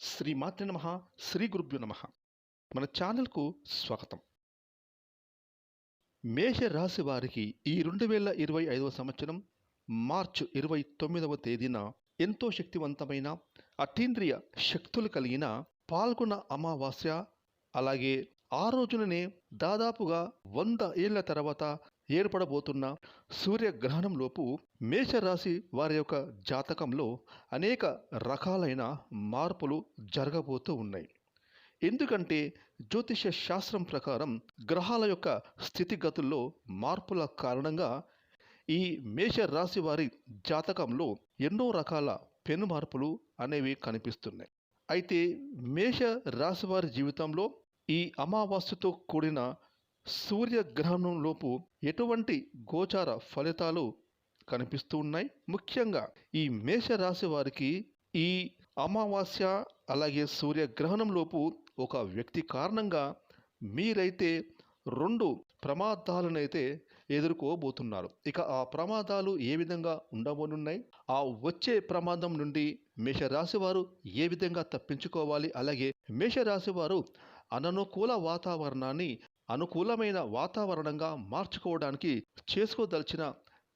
శ్రీ మాతృ నమ శ్రీ గురుభ్యు నమ. మన ఛానల్కు స్వాగతం. మేష రాశి వారికి ఈ రెండు వేల ఇరవై ఐదవ సంవత్సరం మార్చి ఇరవై తొమ్మిదవ తేదీన ఎంతో శక్తివంతమైన అతీంద్రియ శక్తులు కలిగిన పాల్గొన అమావాస్య అలాగే ఆ రోజుననే దాదాపుగా వంద ఏళ్ళ తర్వాత ఏర్పడబోతున్న సూర్యగ్రహణంలోపు మేషరాశి వారి యొక్క జాతకంలో అనేక రకాలైన మార్పులు జరగబోతూ ఉన్నాయి. ఎందుకంటే జ్యోతిష శాస్త్రం ప్రకారం గ్రహాల యొక్క స్థితిగతుల్లో మార్పుల కారణంగా ఈ మేష రాశి వారి జాతకంలో ఎన్నో రకాల పెను మార్పులు అనేవి కనిపిస్తున్నాయి. అయితే మేష రాశి వారి జీవితంలో ఈ అమావాస్యతో కూడిన సూర్యగ్రహణంలోపు ఎటువంటి గోచార ఫలితాలు కనిపిస్తూ ఉన్నాయి. ముఖ్యంగా ఈ మేష రాశి వారికి ఈ అమావాస్య అలాగే సూర్యగ్రహణంలోపు ఒక వ్యక్తి కారణంగా మీరైతే రెండు ప్రమాదాలనైతే ఎదుర్కోబోతున్నారు. ఇక ఆ ప్రమాదాలు ఏ విధంగా ఉండబోనున్నాయి? ఆ వచ్చే ప్రమాదం నుండి మేషరాశి వారు ఏ విధంగా తప్పించుకోవాలి? అలాగే మేషరాశి వారు అననుకూల వాతావరణాన్ని అనుకూలమైన వాతావరణంగా మార్చుకోవడానికి చేసుకోదలిచిన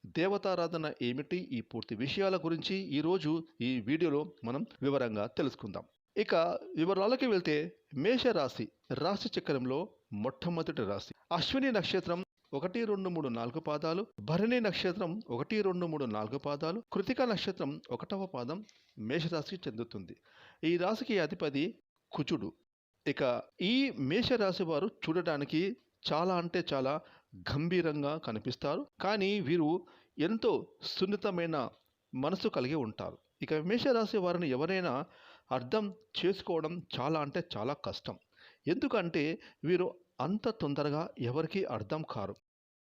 దేవతారాధన ఏమిటి? ఈ పూర్తి విషయాల గురించి ఈరోజు ఈ వీడియోలో మనం వివరంగా తెలుసుకుందాం. ఇక వివరాలకి వెళ్తే మేషరాశి రాశి చక్రంలో మొట్టమొదటి రాశి. అశ్విని నక్షత్రం ఒకటి రెండు మూడు నాలుగు పాదాలు భరణి నక్షత్రం ఒకటి రెండు మూడు నాలుగు పాదాలు కృతిక నక్షత్రం ఒకటవ పాదం మేషరాశికి చెందుతుంది. ఈ రాశికి అధిపతి కుచుడు ఇక ఈ మేషరాశి వారు చూడటానికి చాలా అంటే చాలా గంభీరంగా కనిపిస్తారు. కానీ వీరు ఎంతో సున్నితమైన మనసు కలిగి ఉంటారు. ఇక మేషరాశి వారిని ఎవరైనా అర్థం చేసుకోవడం చాలా అంటే చాలా కష్టం. ఎందుకంటే వీరు అంత తొందరగా ఎవరికీ అర్థం కారు.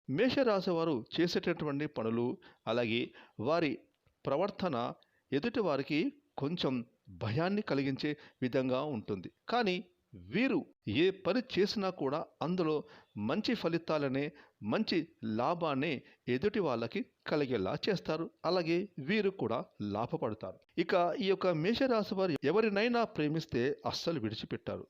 మేషరాశి వారు చేసేటటువంటి పనులు అలాగే వారి ప్రవర్తన ఎదుటి వారికి కొంచెం భయాన్ని కలిగించే విధంగా ఉంటుంది. కానీ వీరు ఏ పని చేసినా కూడా అందులో మంచి ఫలితాలనే మంచి లాభాన్ని ఎదుటి వాళ్ళకి కలిగేలా చేస్తారు. అలాగే వీరు కూడా లాభపడతారు. ఇక ఈ యొక్క మేషరాశి వారు ఎవరినైనా ప్రేమిస్తే అస్సలు విడిచిపెట్టారు.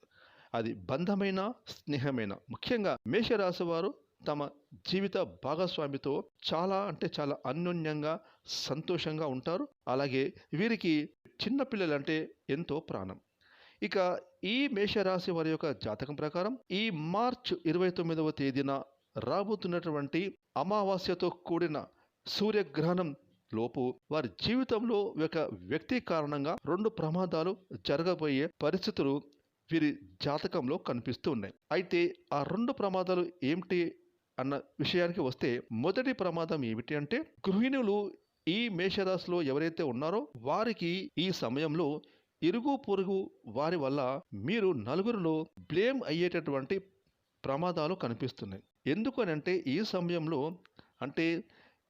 అది బంధమైన స్నేహమైన. ముఖ్యంగా మేషరాశి వారు తమ జీవిత భాగస్వామితో చాలా అంటే చాలా అన్యోన్యంగా సంతోషంగా ఉంటారు. అలాగే వీరికి చిన్నపిల్లలంటే ఎంతో ప్రాణం. ఇక ఈ మేషరాశి వారి యొక్క జాతకం ప్రకారం ఈ మార్చ్ ఇరవై తొమ్మిదవ తేదీన రాబోతున్నటువంటి అమావాస్యతో కూడిన సూర్యగ్రహణం లోపు వారి జీవితంలో ఒక వ్యక్తి కారణంగా రెండు ప్రమాదాలు జరగబోయే పరిస్థితులు వీరి జాతకంలో కనిపిస్తూ ఉన్నాయి. అయితే ఆ రెండు ప్రమాదాలు ఏమిటి అన్న విషయానికి వస్తే మొదటి ప్రమాదం ఏమిటి అంటే గృహిణులు ఈ మేషరాశిలో ఎవరైతే ఉన్నారో వారికి ఈ సమయంలో ఇరుగు పొరుగు వారి వల్ల మీరు నలుగురిలో బ్లేమ్ అయ్యేటటువంటి ప్రమాదాలు కనిపిస్తున్నాయి. ఎందుకనంటే ఈ సమయంలో అంటే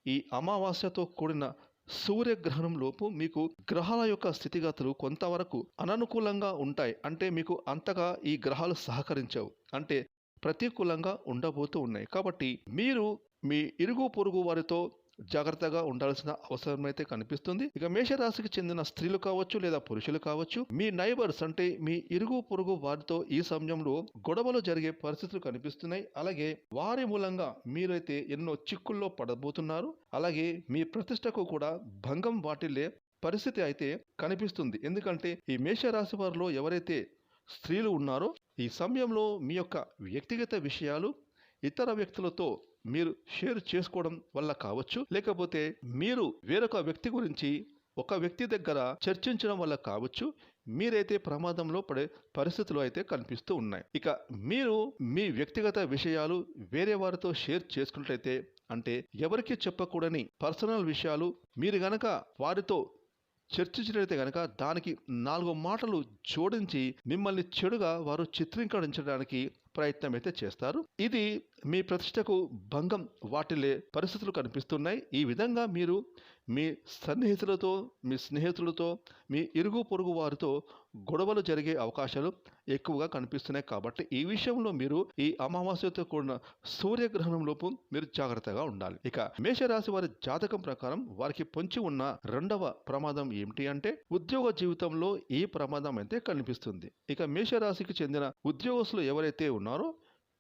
ఈ అమావాస్యతో కూడిన సూర్యగ్రహణం లోపు మీకు గ్రహాల యొక్క స్థితిగతులు కొంతవరకు అననుకూలంగా ఉంటాయి. అంటే మీకు అంతగా ఈ గ్రహాలు సహకరించవు. అంటే ప్రతికూలంగా ఉండబోతూ ఉన్నాయి. కాబట్టి మీరు మీ ఇరుగు పొరుగు వారితో జాగ్రత్తగా ఉండాల్సిన అవసరం అయితే కనిపిస్తుంది. ఇక మేషరాశికి చెందిన స్త్రీలు కావచ్చు లేదా పురుషులు కావచ్చు మీ నైబర్స్ అంటే మీ ఇరుగు పొరుగు వారితో ఈ సమయంలో గొడవలు జరిగే పరిస్థితులు కనిపిస్తున్నాయి. అలాగే వారి మూలంగా మీరైతే ఎన్నో చిక్కుల్లో పడబోతున్నారు. అలాగే మీ ప్రతిష్టకు కూడా భంగం వాటిల్లే పరిస్థితి అయితే కనిపిస్తుంది. ఎందుకంటే ఈ మేషరాశి వారిలో ఎవరైతే స్త్రీలు ఉన్నారో ఈ సమయంలో మీ యొక్క వ్యక్తిగత విషయాలు ఇతర వ్యక్తులతో మీరు షేర్ చేసుకోవడం వల్ల కావచ్చు. లేకపోతే మీరు వేరొక వ్యక్తి గురించి ఒక వ్యక్తి దగ్గర చర్చించడం వల్ల కావచ్చు. మీరైతే ప్రమాదంలో పడే పరిస్థితులు అయితే కనిపిస్తూ ఉన్నాయి. ఇక మీరు మీ వ్యక్తిగత విషయాలు వేరే వారితో షేర్ చేసుకున్నట్లయితే అంటే ఎవరికి చెప్పకూడని పర్సనల్ విషయాలు మీరు గనక వారితో చర్చించినట్లయితే కనుక దానికి నాలుగు మాటలు జోడించి మిమ్మల్ని చెడుగా వారు చిత్రీకరించడానికి ప్రయత్నం అయితే చేస్తారు. ఇది మీ ప్రతిష్టకు భంగం వాటిల్లే పరిస్థితులు కనిపిస్తున్నాయి. ఈ విధంగా మీరు మీ సన్నిహితులతో మీ స్నేహితులతో మీ ఇరుగు పొరుగు వారితో గొడవలు జరిగే అవకాశాలు ఎక్కువగా కనిపిస్తున్నాయి. కాబట్టి ఈ విషయంలో మీరు ఈ అమావాస్యతో కూడిన సూర్యగ్రహణంలోపు మీరు జాగ్రత్తగా ఉండాలి. ఇక మేషరాశి వారి జాతకం ప్రకారం వారికి పొంచి ఉన్న రెండవ ప్రమాదం ఏమిటి అంటే ఉద్యోగ జీవితంలో ఈ ప్రమాదం అయితే కనిపిస్తుంది. ఇక మేషరాశికి చెందిన ఉద్యోగస్తులు ఎవరైతే ఉన్నారో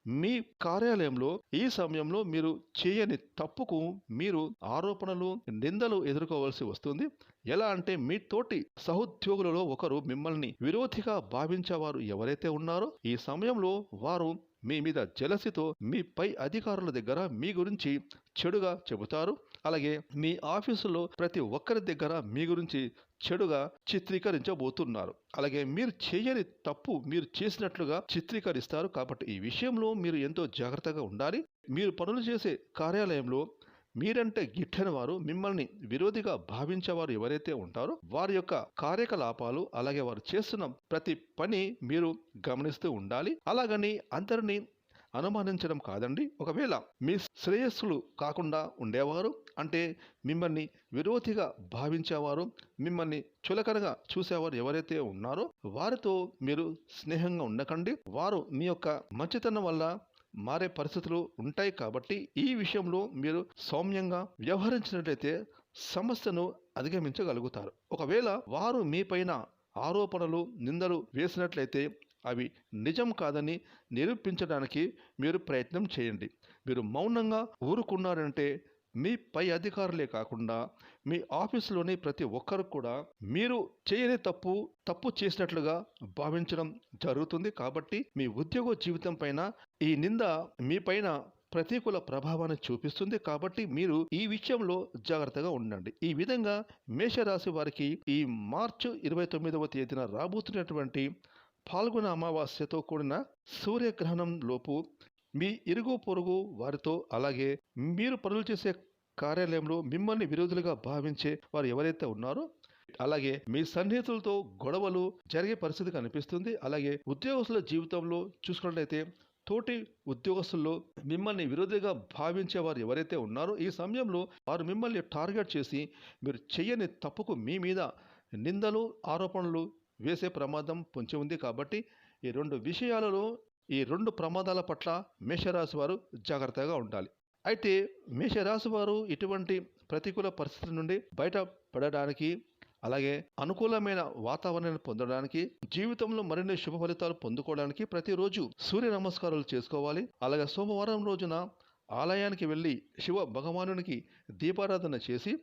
మీ కార్యాలయంలో ఈ సమయంలో మీరు చేయని తప్పుకు మీరు ఆరోపణలు నిందలు ఎదుర్కోవాల్సి వస్తుంది. ఎలా అంటే మీ తోటి సహోద్యోగులలో ఒకరు మిమ్మల్ని విరోధిగా భావించేవారు ఎవరైతే ఉన్నారో ఈ సమయంలో వారు మీ మీద జలసితో మీ పై అధికారుల దగ్గర మీ గురించి చెడుగా చెబుతారు. అలాగే మీ ఆఫీసులో ప్రతి ఒక్కరి దగ్గర మీ గురించి చెడుగా చిత్రీకరించబోతున్నారు. అలాగే మీరు చేయని తప్పు మీరు చేసినట్లుగా చిత్రీకరిస్తారు. కాబట్టి ఈ విషయంలో మీరు ఎంతో జాగ్రత్తగా ఉండాలి. మీరు పనులు చేసే కార్యాలయంలో మీరంటే గిట్టని వారు మిమ్మల్ని విరోధిగా భావించేవారు ఎవరైతే ఉంటారో వారి యొక్క కార్యకలాపాలు అలాగే వారు చేస్తున్న ప్రతి పని మీరు గమనిస్తూ ఉండాలి. అలాగని అందరినీ అనుమానించడం కాదండి. ఒకవేళ మీ శ్రేయస్సులు కాకుండా ఉండేవారు అంటే మిమ్మల్ని విరోధిగా భావించేవారు మిమ్మల్ని చులకనగా చూసేవారు ఎవరైతే ఉన్నారో వారితో మీరు స్నేహంగా ఉండకండి. వారు మీ యొక్క మంచితనం వల్ల మారే పరిస్థితులు ఉంటాయి కాబట్టి ఈ విషయంలో మీరు సౌమ్యంగా వ్యవహరించినట్లయితే సమస్యను అధిగమించగలుగుతారు. ఒకవేళ వారు మీపైన ఆరోపణలు నిందలు వేసినట్లయితే అవి నిజం కాదని నిరూపించడానికి మీరు ప్రయత్నం చేయండి. మీరు మౌనంగా ఊరుకున్నారంటే మీ పై అధికారులే కాకుండా మీ ఆఫీసులోని ప్రతి ఒక్కరు కూడా మీరు చేయని తప్పు తప్పు చేసినట్లుగా భావించడం జరుగుతుంది. కాబట్టి మీ ఉద్యోగ జీవితం పైన ఈ నింద మీ పైన ప్రతికూల ప్రభావాన్ని చూపిస్తుంది. కాబట్టి మీరు ఈ విషయంలో జాగ్రత్తగా ఉండండి. ఈ విధంగా మేషరాశి వారికి ఈ మార్చి ఇరవై తొమ్మిదవ తేదీన రాబోతున్నటువంటి పాల్గొన అమావాస్యతో కూడిన సూర్యగ్రహణం లోపు మీ ఇరుగు పొరుగు వారితో అలాగే మీరు పనులు చేసే కార్యాలయంలో మిమ్మల్ని విరోధులుగా భావించే వారు ఎవరైతే ఉన్నారో అలాగే మీ సన్నిహితులతో గొడవలు జరిగే పరిస్థితి కనిపిస్తుంది. అలాగే ఉద్యోగస్తుల జీవితంలో చూసుకున్నట్లయితే తోటి ఉద్యోగస్తుల్లో మిమ్మల్ని విరోధిగా భావించే వారు ఎవరైతే ఉన్నారో ఈ సమయంలో వారు మిమ్మల్ని టార్గెట్ చేసి మీరు చేయని తప్పుకు మీ మీద నిందలు ఆరోపణలు వేసే ప్రమాదం పొంచి ఉంది కాబట్టి ఈ రెండు విషయాలలో ఈ రెండు ప్రమాదాల పట్ల మేషరాశి వారు జాగ్రత్తగా ఉండాలి. అయితే మేషరాశి వారు ఇటువంటి ప్రతికూల పరిస్థితుల నుండి బయటపడడానికి అలాగే అనుకూలమైన వాతావరణాన్ని పొందడానికి జీవితంలో మరిన్ని శుభ ఫలితాలు పొందుకోవడానికి ప్రతిరోజు సూర్య నమస్కారాలు చేసుకోవాలి. అలాగే సోమవారం రోజున ఆలయానికి వెళ్ళి శివ భగవానునికి దీపారాధన చేసి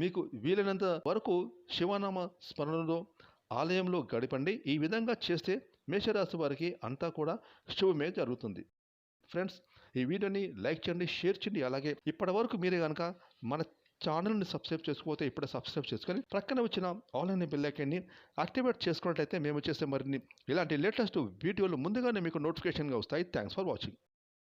మీకు వీలైనంత వరకు శివనామ స్మరణలో ఆలయంలో గడిపండి. ఈ విధంగా చేస్తే మేషరాశి వారికి అంతా కూడా శుభమే జరుగుతుంది. ఫ్రెండ్స్ ఈ వీడియోని లైక్ చేయండి షేర్ చేయండి. అలాగే ఇప్పటి వరకు మీరే కనుక మన ఛానల్ని సబ్స్క్రైబ్ చేసుకోకపోతే ఇప్పుడే సబ్స్క్రైబ్ చేసుకొని ప్రక్కన వచ్చిన ఆన్లైన్ బెల్లైకన్ని యాక్టివేట్ చేసుకున్నట్లయితే మేము చేసే మరిన్ని ఇలాంటి లేటెస్ట్ వీడియోలు ముందుగానే మీకు నోటిఫికేషన్గా వస్తాయి. Thanks for watching.